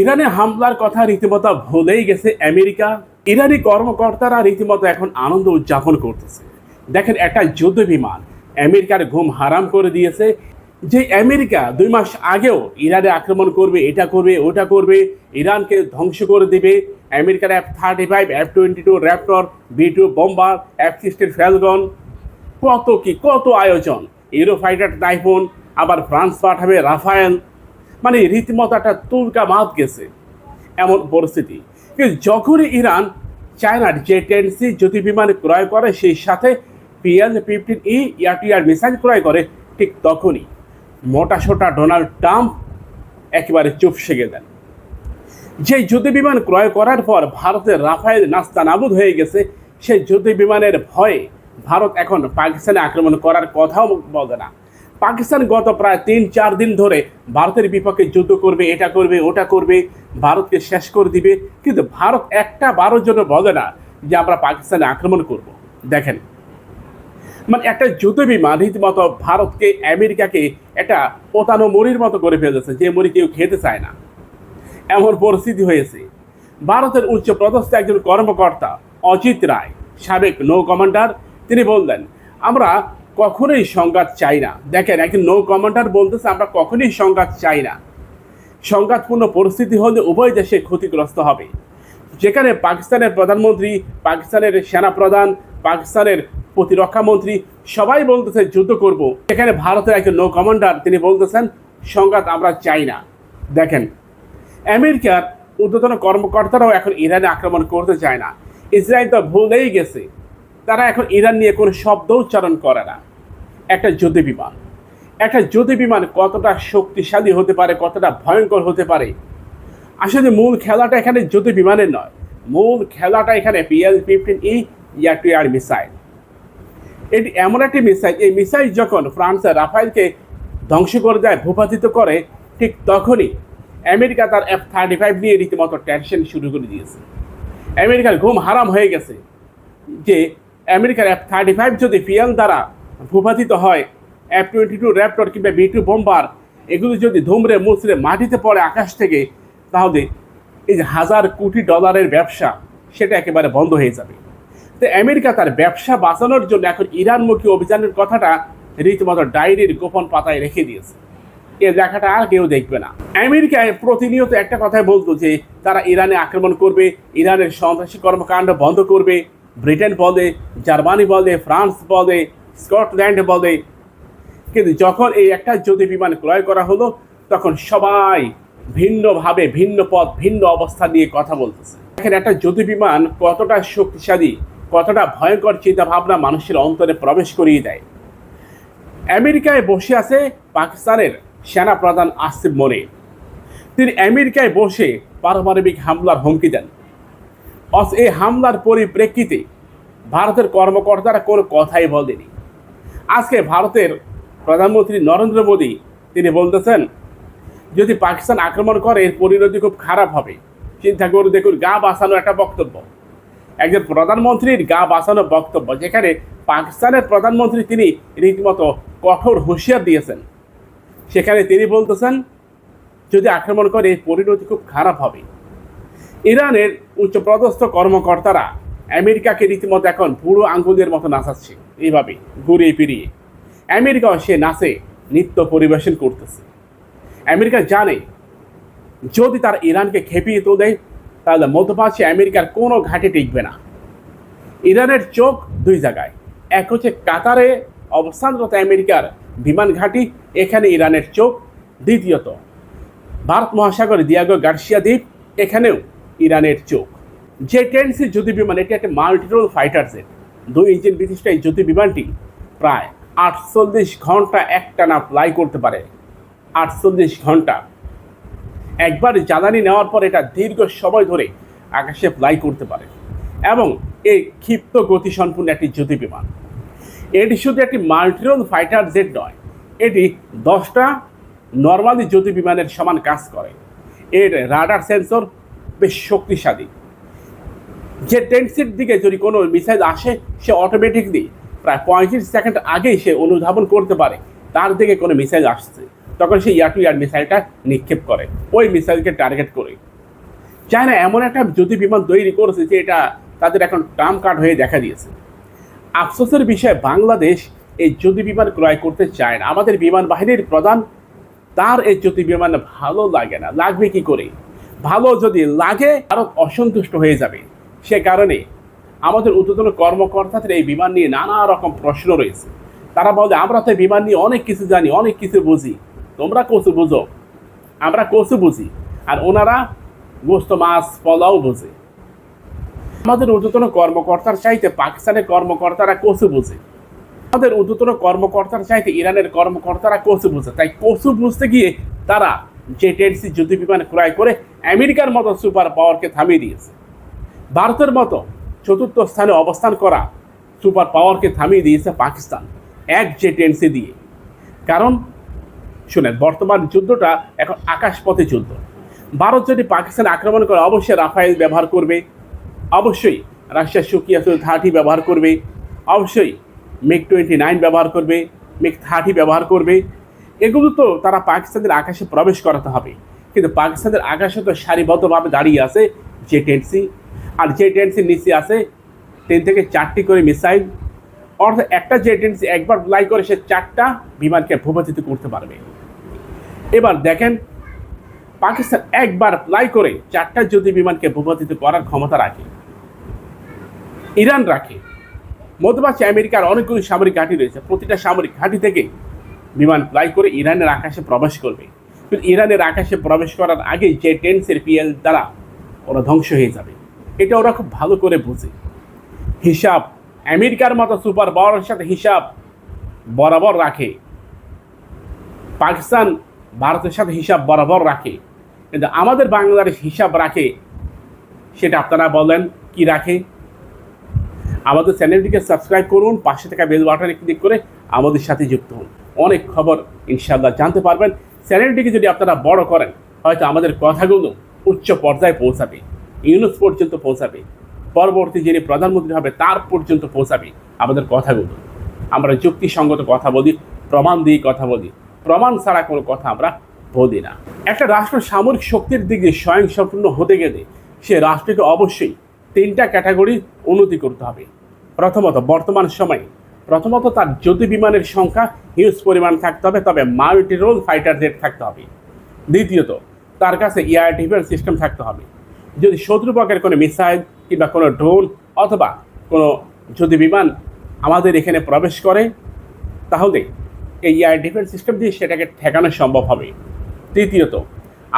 ইরানে হামলার কথা রীতিমতো ভুলেই গেছে আমেরিকা। ইরানি কর্মকর্তারা রীতিমতো এখন আনন্দ উদযাপন করতেছে। দেখেন, একটা যুদ্ধ বিমান আমেরিকার ঘুম হারাম করে দিয়েছে। যে আমেরিকা দুই মাস আগেও ইরানে আক্রমণ করবে, এটা করবে, ওটা করবে, ইরানকে ধ্বংস করে দিবে। আমেরিকার F thirty five F twenty two raptor B two bomber F sixteen falcon কত কি, কত আয়োজন। ইউরো ফাইটার টাইফুন আবার ফ্রান্স পাঠাবে রাফায়েল। মানে রীতিমতো একটা তুলকা মাত গেছে এমন পরিস্থিতি। কিন্তু যখনই ইরান চায়নার যে টেন সি জ্যোতি বিমান ক্রয় করে, সেই সাথে PL fifteen E air missile ক্রয় করে, ঠিক তখনই মোটা সোটা ডোনাল্ড ট্রাম্প একেবারে চুপ সেগে দেন। যে যুদ্ধ বিমান ক্রয় করার পর ভারতের রাফায়েল নাস্তা নাবুদ হয়ে গেছে, সেই যুদ্ধ বিমানের ভয়ে ভারত এখন পাকিস্তানে আক্রমণ করার কথাও বলে না। পাকিস্তান গত প্রায় তিন, চার দিন ধরে ভারতের বিপক্ষে যুদ্ধ করবে, এটা করবে, ওটা করবে, ভারতকে শেষ করে দিবে। কিন্তু ভারত একটা বারোর জন্য বলে না যে আমরা পাকিস্তানে আক্রমণ করব। দেখেন মানে একটা যুদ্ধ বিমান রীতিমতো ভারতকে আমেরিকাকে একটা পোতানো মুড়ির মতো করে ফেলেছে, যে মুড়ি কেউ খেতে চায় না। এমন পরিস্থিতি হয়েছে। ভারতের উচ্চ পদস্থ একজন কর্মকর্তা অজিত রায়, সাবেক নৌ কমান্ডার তিনি বললেন, আমরা কখনোই সংঘাত চাই না। দেখেন, একজন নৌ কমান্ডার বলতেছে, আমরা কখনোই সংঘাত চাই না। সংঘাতপূর্ণ পরিস্থিতি হলে উভয় দেশে ক্ষতিগ্রস্ত হবে। যেখানে পাকিস্তানের প্রধানমন্ত্রী, পাকিস্তানের সেনাপ্রধান, পাকিস্তানের প্রতিরক্ষা মন্ত্রী, সবাই বলতেছে, যুদ্ধ করব। সেখানে ভারতের একজন নৌ কমান্ডার তিনি বলতেছেন, সংঘাত আমরা চাই না। দেখেন, আমেরিকার ঊর্ধ্বতন কর্মকর্তারাও এখন ইরানে আক্রমণ করতে চায় না। ইসরায়েল তো ভুলেই গেছে। তারা এখন ইরান নিয়ে কোনো শব্দ উচ্চারণ করে না। একটা যুদ্ধ বিমান। একটা যুদ্ধ বিমান কতটা শক্তিশালী হতে পারে, কতটা ভয়ঙ্কর হতে পারে? আসলে মূল খেলাটা এখানে যুদ্ধ বিমানের নয়। মূল খেলাটা এখানে PL fifteen E air to air missile. এটি এমন একটি মিসাইল, এই মিসাইল যখন ফ্রান্সের রাফাইলকে ধ্বংস করে দেয়, ভূপাতিত করে, ঠিক তখনই আমেরিকা তার এফ থার্টি ফাইভ নিয়ে রীতিমতো টেনশন শুরু করে দিয়েছে। আমেরিকার ঘুম হারাম হয়ে গেছে যে আমেরিকার এফ থার্টি ফাইভ যদি পিএল দ্বারা ভূপাতিত হয় এফ টোয়েন্টি টু র্যাপটর কিংবা বি টু বোম্বার এগুলো যদি ধুমরে মুচড়ে মাটিতে পড়ে আকাশ থেকে, তাহলে এই যে হাজার কোটি ডলারের ব্যবসা, সেটা একেবারে বন্ধ হয়ে যাবে। তো আমেরিকা তার ব্যবসা বাঁচানোর জন্য এখন ইরানমুখী অভিযানের কথাটা রীতিমতো ডায়েরির গোপন পাতায় রেখে দিয়েছে। এ দেখাটা আর কেউ দেখবে না। আমেরিকায় প্রতিনিয়ত একটা কথাই বলতো যে, তারা ইরানে আক্রমণ করবে, ইরানের সন্ত্রাসী কর্মকাণ্ড বন্ধ করবে ব্রিটেন বলে, জার্মানি বলে, ফ্রান্স বলে, স্কটল্যান্ড বলে। কিন্তু যখন এই একটা জ্যোতি বিমান ক্রয় করা হলো, তখন সবাই ভিন্নভাবে ভিন্ন পথ, ভিন্ন অবস্থা নিয়ে কথা বলতেছে। দেখেন, একটা জ্যোতি বিমান কতটা শক্তিশালী, কতটা ভয়ঙ্কর চিন্তা ভাবনা মানুষের অন্তরে প্রবেশ করিয়ে দেয়। আমেরিকায় বসে আছে পাকিস্তানের সেনা প্রধান আসিফ মনে তিনি আমেরিকায় বসে পারমাণবিক হামলার হুমকি দেন। এই হামলার পরিপ্রেক্ষিতে ভারতের কর্মকর্তারা কোনো কথাই বলেনি। আজকে ভারতের প্রধানমন্ত্রী নরেন্দ্র মোদী, তিনি বলতেছেন, যদি পাকিস্তান আক্রমণ করে, এর পরিণতি খুব খারাপ হবে। চিন্তা করে দেখুন, গা বাঁচানো একটা বক্তব্য। একজন প্রধানমন্ত্রীর গা বাঁচানো বক্তব্য, যেখানে পাকিস্তানের প্রধানমন্ত্রী তিনি রীতিমতো কঠোর হুঁশিয়ার দিয়েছেন। সেখানে তিনি বলতেছেন, যদি আক্রমণ করে, এর পরিণতি খুব খারাপ হবে। ইরানের উচ্চপদস্থ কর্মকর্তারা আমেরিকাকে রীতিমতো এখন বুড়ো আঙ্গুলের মতো নাচাচ্ছে। এইভাবে ঘুরিয়ে ফিরিয়ে। আমেরিকাও সে নাচে, নৃত্য পরিবেশন করতেছে। আমেরিকা জানে, যদি তার ইরানকে খেপিয়ে তো দেয় তাহলে মধ্যপ্রাচ্যে আমেরিকার কোনো ঘাটে টিকবে না। ইরানের চোখ দুই জায়গায়। এক হচ্ছে কাতারে অবস্থানরত আমেরিকার বিমান ঘাঁটি, এখানে ইরানের চোখ। দ্বিতীয়ত, ভারত মহাসাগরে দিয়াগো গার্সিয়া দ্বীপ, এখানেও ইরানের চোখ। যে টেনসি যুদ্ধ বিমান, এটি একটা মাল্টিরোল ফাইটার জেট দুই ইঞ্জিন বিশিষ্ট এই যুদ্ধ বিমানটি প্রায় আটচল্লিশ ঘণ্টা একটানা ফ্লাই করতে পারে। আটচল্লিশ ঘণ্টা। একবার জ্বালানি নেওয়ার পর এটা দীর্ঘ সময় ধরে আকাশে ফ্লাই করতে পারে। এবং এই ক্ষিপ্ত গতিসম্পন্ন একটি যুদ্ধ বিমান। এটি শুধু একটি মাল্টিরোল ফাইটার জেট নয়, এটি দশটা নর্মালি যুদ্ধ বিমানের সমান কাজ করে। এর রাডার সেন্সর বেশ শক্তিশালী। যে টেন্সির দিকে যদি কোনো মিসাইল আসে, সে অটোমেটিকলি প্রায় পঁয়ত্রিশ সেকেন্ড আগেই সে অনুধাবন করতে পারে। তার দিকে কোনো মিসাইল আসছে। তখন সে ইয়ার টু ইয়ার মিসাইলটা নিক্ষেপ করে। ওই মিসাইলকে টার্গেট করে। চায়না এমন একটা যুদ্ধ বিমান তৈরি করেছে যে এটা তাদের এখন ট্রাম কার্ড হয়ে দেখা দিয়েছে। আফসোসের বিষয়ে, বাংলাদেশ এই যুদ্ধ বিমান ক্রয় করতে চায় না। আমাদের বিমান বাহিনীর প্রধান, তার এই যুদ্ধ বিমান ভালো লাগে না। লাগবে কি করে? ভালো যদি লাগে, আরও অসন্তুষ্ট হয়ে যাবে। সে কারণে আমাদের উদ্বোধন কর্মকর্তাদের এই বিমান নিয়ে নানা রকম প্রশ্ন রয়েছে। তারা বলে, আমরা তো বিমান নিয়ে অনেক কিছু জানি, অনেক কিছু বুঝি। তোমরা কচু বুঝো। আমরা কচু বুঝি। আর ওনারা গোস্ত, মাছ, পলাও বোঝে। আমাদের ঊর্ধ্বতন কর্মকর্তার চাইতে পাকিস্তানের কর্মকর্তারা কচু বুঝে। আমাদের ঊর্ধ্বতন কর্মকর্তার চাইতে ইরানের কর্মকর্তারা কচু বোঝে। তাই কচু বুঝতে গিয়ে তারা যে টেনসি যুদ্ধ বিমান ক্রয় করে আমেরিকার মতো সুপার পাওয়ারকে থামিয়ে দিয়েছে। ভারতের মতো চতুর্থ স্থানে অবস্থান করা সুপার পাওয়ারকে থামিয়ে দিয়েছে পাকিস্তান এক জে টেনসি দিয়ে। কারণ, শুনেন, বর্তমান যুদ্ধটা এখন আকাশপথে যুদ্ধ। ভারত যদি পাকিস্তান আক্রমণ করে, অবশ্যই রাফায়েল ব্যবহার করবে। অবশ্যই রাশিয়ার সুকিয়া থার্টি ব্যবহার করবে। অবশ্যই মিগ টোয়েন্টি নাইন ব্যবহার করবে, মিগ থার্টি ব্যবহার করবে। এগুলো তো তারা পাকিস্তানের আকাশে প্রবেশ করাতে হবে। কিন্তু পাকিস্তানের আকাশে তো সারিবদ্ধভাবে দাঁড়িয়ে আছে জে টেন্সি আর জে টেন্সির নিচে আছে তিন থেকে চারটি করে মিসাইল। অর্থাৎ একটা জে টেন্সি একবার ফ্লাই করে সে চারটা বিমানকে ভূপাতিত করতে পারবে। এবার দেখেন, পাকিস্তান একবার ফ্লাই করে চারটা যদি বিমানকে ভূপাতিত করার ক্ষমতা রাখে, ইরান রাখে মধ্যপ্রাচ্যে আমেরিকার অনেকগুলি সামরিক ঘাঁটি রয়েছে, প্রতিটা সামরিক ঘাঁটি থেকে বিমান ফ্লাই করে ইরানের আকাশে প্রবেশ করবে। কিন্তু ইরানের আকাশে প্রবেশ করার আগে যে টেন্সের পিএল দ্বারা ওরা ধ্বংস হয়ে যাবে। এটা ওরা খুব ভালো করে বুঝে। হিসাব, আমেরিকার মতো সুপার পাওয়ারের সাথে হিসাব বরাবর রাখে। পাকিস্তান ভারতের সাথে হিসাব বরাবর রাখে। কিন্তু আমাদের বাংলাদেশ হিসাব রাখে, সেটা আপনারা বলেন, কি রাখে? আমাদের চ্যানেলটিকে সাবস্ক্রাইব করুন, পাশে থাকা বেল বাটনে ক্লিক করে আমাদের সাথে যুক্ত হন। অনেক খবর ইনশাল্লাহ জানতে পারবেন। চ্যানেলটিকে যদি আপনারা বড় করেন, হয়তো আমাদের কথাগুলো উচ্চ পর্যায়ে পৌঁছাবে ইউনুস পর্যন্ত পৌঁছাবে। পরবর্তী যিনি প্রধানমন্ত্রী হবে, তার পর্যন্ত পৌঁছাবে আমাদের কথাগুলো। আমরা যুক্তিসঙ্গত কথা বলি, প্রমাণ দিয়ে কথা বলি। প্রমাণ ছাড়া কোনো কথা আমরা বলি না। একটা রাষ্ট্র সামরিক শক্তির দিক স্বয়ংসম্পূর্ণ হতে গেলে সে রাষ্ট্রকে অবশ্যই তিনটা ক্যাটাগরি উন্নতি করতে হবে। প্রথমত, বর্তমান সময়ে প্রথমত তার জ্যোতি বিমানের সংখ্যা হিউজ পরিমাণ থাকতে হবে, তবে মাল্টি রোল ফাইটার জেট থাকতে হবে। দ্বিতীয়ত, তার কাছে এয়ার ডিফেন্স সিস্টেম থাকতে হবে। যদি শত্রুপক্ষের কোনো মিসাইল কিংবা কোনো ড্রোন অথবা কোনো যদি বিমান আমাদের এখানে প্রবেশ করে, তাহলে এই এয়ার ডিফেন্স সিস্টেম দিয়ে সেটাকে ঠেকানো সম্ভব হবে। তৃতীয়ত,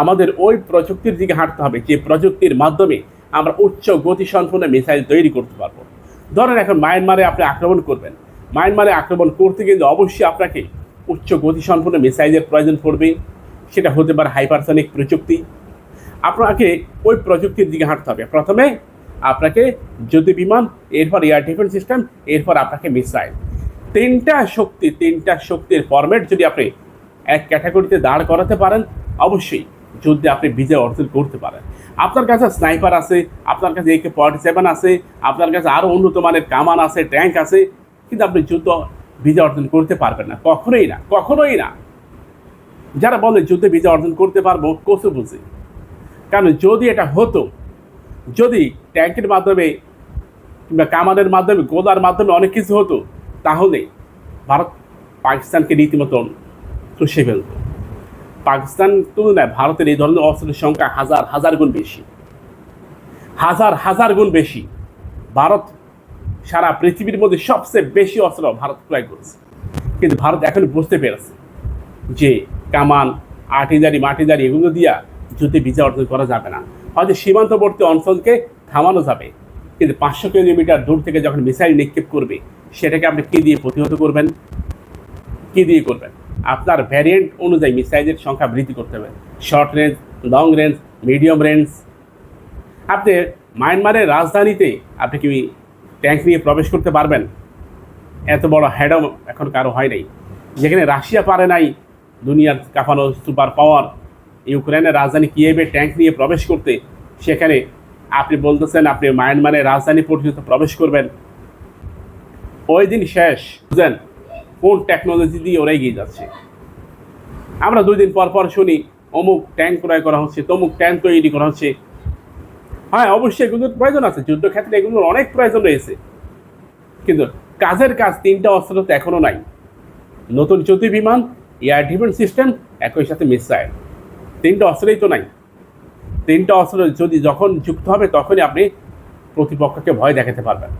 আমাদের ওই প্রযুক্তির দিকে হাঁটতে হবে, যে প্রযুক্তির মাধ্যমে আমরা উচ্চ গতিসম্পন্ন মিসাইল তৈরি করতে পারব। ধরেন এখন মায়ানমারে আপনি আক্রমণ করবেন মায়ানমারে আক্রমণ করতে গেলে অবশ্যই আপনাকে উচ্চ গতিসম্পন্ন মিসাইলের প্রয়োজন পড়বে। সেটা হতে পারে হাইপারসনিক প্রযুক্তি। আপনাকে ওই প্রযুক্তির দিকে হাঁটতে হবে। প্রথমে আপনাকে যদি বিমান, এরপর এয়ার ডিফেন্স সিস্টেম এরপর আপনাকে মিসাইল তিনটা শক্তি, তিনটা শক্তির ফরম্যাট যদি আপনি এক ক্যাটাগরিতে দাঁড় করাতে পারেন, অবশ্যই যুদ্ধে আপনি বিজয় অর্জন করতে পারেন। আপনার কাছে স্নাইপার আছে, আপনার কাছে একে ফর্টি সেভেন আছে, আপনার কাছে আরও উন্নত মানের কামান আছে ট্যাঙ্ক আছে কিন্তু আপনি যুদ্ধ, বিজয় অর্জন করতে পারবেন না। কখনোই না কখনোই না। যারা বলে যুদ্ধে বিজয় অর্জন করতে পারব, কচু বুঝে। কারণ যদি এটা হতো, যদি ট্যাঙ্কের মাধ্যমে কিংবা কামানের মাধ্যমে, গোলার মাধ্যমে অনেক কিছু হতো, তাহলে ভারত পাকিস্তানকে রীতিমতন চষে ফেলত। পাকিস্তান তুলনায় ভারতের এই ধরনের অস্ত্রের সংখ্যা হাজার হাজার গুণ বেশি। হাজার হাজার গুণ বেশি। ভারত সারা পৃথিবীর মধ্যে সবচেয়ে বেশি অস্ত্র ভারত ক্রয় করেছে। কিন্তু ভারত এখন বুঝতে পেরেছে যে কামান আটিদারি মাটিদারি এগুলো দিয়া যুদ্ধে বিজয় অর্জন করা যাবে না। হয়তো সীমান্তবর্তী অঞ্চলকে থামানো যাবে, কিন্তু পাঁচশো কিলোমিটার দূর থেকে যখন মিসাইল নিক্ষেপ করবে, সেটাকে আপনি কী দিয়ে প্রতিহত করবেন? কী দিয়ে করবেন? আপনার ভ্যারিয়েন্ট অনুযায়ী মিসাইলের সংখ্যা বৃদ্ধি করতে হবে। Short range long range medium range আপনি মায়ানমারের রাজধানীতে আপনি কি ট্যাঙ্ক নিয়ে প্রবেশ করতে পারবেন। এত বড় হ্যাডম এখন কারও হয় নাই। যেখানে রাশিয়া পারে নাই, দুনিয়ার কাঁপানো সুপার পাওয়ার ইউক্রেনের রাজধানী কিয়েবে ট্যাঙ্ক নিয়ে প্রবেশ করতে, সেখানে আপনি বলতেছেন, আপনি মায়ানমারের রাজধানী পর্যন্ত প্রবেশ করবেন। ওই দিন শেষ। বুঝলেন? কোন টেকনোলজি দিয়ে ওরা এগিয়ে যাচ্ছে? আমরা দুই দিন পর পর শুনি, অমুক ট্যাঙ্ক ক্রয় করা হচ্ছে, তমুক ট্যাঙ্ক তৈরি করা হচ্ছে। হ্যাঁ অবশ্যই এগুলোর প্রয়োজন আছে। যুদ্ধক্ষেত্রে এগুলোর অনেক প্রয়োজন রয়েছে। কিন্তু কাজের কাজ, তিনটা অস্ত্র তো এখনও নাই। নতুন যুদ্ধ বিমান, এয়ার ডিফেন্স সিস্টেম, একই সাথে মিসাইল। তিনটা অস্ত্রেই তো নাই। তিনটা অস্ত্র যদি যখন যুক্ত হবে, তখনই আপনি প্রতিপক্ষকে ভয় দেখাতে পারবেন।